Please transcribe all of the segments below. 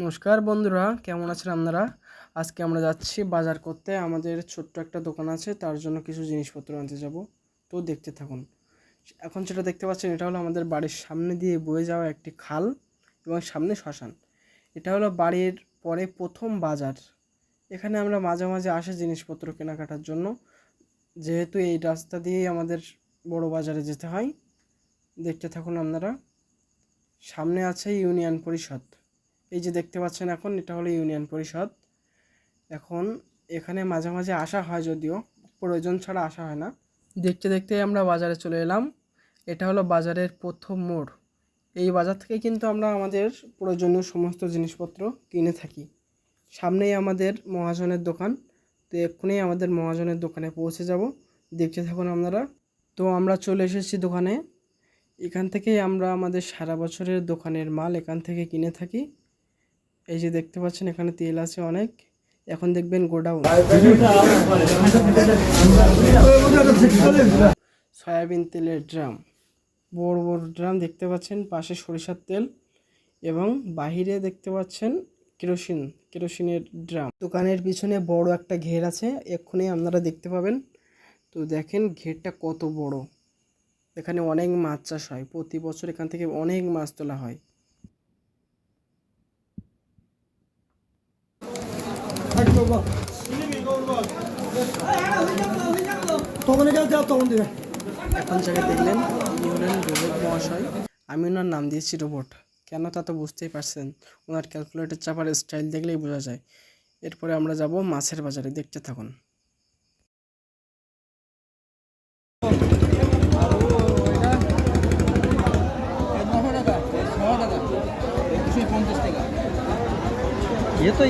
নমস্কার বন্ধুরা, কেমন আছেন আপনারা? আজকে আমরা যাচ্ছি বাজার করতে। আমাদের ছোট্ট একটা দোকান আছে, তার জন্য কিছু জিনিসপত্র আনতে যাব। তো দেখতে থাকুন। এখন যেটা দেখতে পাচ্ছেন, এটা হলো আমাদের বাড়ির সামনে দিয়ে বয়ে যাওয়া একটি খাল এবং সামনে শ্মশান। এটা হলো বাড়ির পরে প্রথম বাজার। এখানে আমরা মাঝে মাঝে আসে জিনিসপত্র কেনাকাটার জন্য। যেহেতু এই রাস্তা দিয়েই আমাদের বড় বাজারে যেতে হয়। দেখতে থাকুন আপনারা। সামনে আছে ইউনিয়ন পরিষদ। এই যে দেখতে পাচ্ছেন এখন, এটা হলো ইউনিয়ন পরিষদ। এখন এখানে মাঝে মাঝে আসা হয় যদিও, প্রয়োজন ছাড়া আসা হয় না। দেখতে দেখতে আমরা বাজারে চলে এলাম। এটা হলো বাজারের প্রথম মোড়। এই বাজার থেকে কিন্তু আমরা আমাদের প্রয়োজনীয় সমস্ত জিনিসপত্র কিনে থাকি। সামনেই আমাদের মহাজনের দোকান। তো এক্ষুনি আমাদের মহাজনের দোকানে পৌঁছে যাব। দেখতে থাকুন আপনারা। তো আমরা চলে এসেছি দোকানে। এখান থেকেই আমরা আমাদের সারা বছরের দোকানের মাল এখান থেকে কিনে থাকি। এই যে দেখতে পাচ্ছেন, এখানে তেল আছে অনেক। এখন দেখবেন গোডাউন। সয়াবিন তেলের ড্রাম। বড় বড় ড্রাম দেখতে পাচ্ছেন, পাশে সরিষার তেল এবং বাহিরে দেখতে পাচ্ছেন কেরোসিন, কেরোসিনের ড্রাম। দোকানের পিছনে বড় একটা ঘের আছে, এক্ষুনি আপনারা দেখতে পাবেন। তো দেখেন, ঘেরটা কত বড়। এখানে অনেক মাছ চাষ হয়। প্রতি বছর এখান থেকে অনেক মাছ তোলা হয়। রোবট আমি ওনার নাম দিয়েছি রোবট। কেন তা তো বুঝতেই পারছেন? ওনার ক্যালকুলেটর চাপার স্টাইল দেখলেই বোঝা যায়। এরপরে আমরা যাব মাছের বাজারে। দেখতে থাকুন।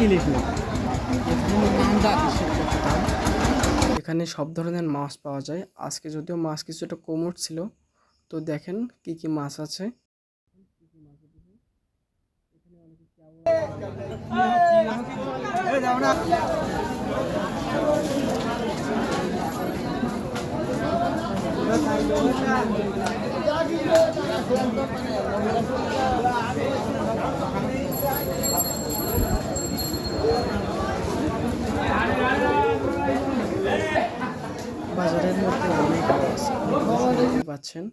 ইলিশ না এখানে সব ধরনের মাছ পাওয়া যায়। আজকে যদিও মাছ কিছুটা কোমর ছিল, তো দেখেন কি কি মাছ আছে বাজারের মধ্যে পাচ্ছেন।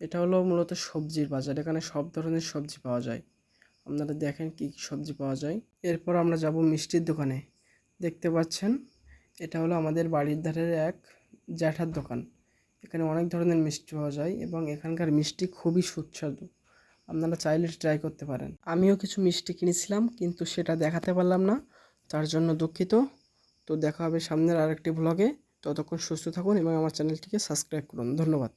এটা হলো মূলত সবজির বাজার, এখানে সব ধরনের সবজি পাওয়া যায়। আপনারা দেখেন কি কি সবজি পাওয়া যায়। এরপর আমরা যাব মিষ্টির দোকানে। দেখতে পাচ্ছেন, এটা হলো আমাদের বাড়ির ধারের এক জ্যাঠার দোকান। এখানে অনেক ধরনের মিষ্টি পাওয়া যায় এবং এখানকার মিষ্টি খুবই সুস্বাদু। আপনারা চাইলে ট্রাই করতে পারেন। আমিও কিছু মিষ্টি কিনেছিলাম, কিন্তু সেটা দেখাতে পারলাম না, তার জন্য দুঃখিত। তো দেখা হবে সামনের আরেকটি ব্লগে ততক্ষণ সুস্থ থাকুন এবং আমার চ্যানেলটিকে সাবস্ক্রাইব করুন। ধন্যবাদ।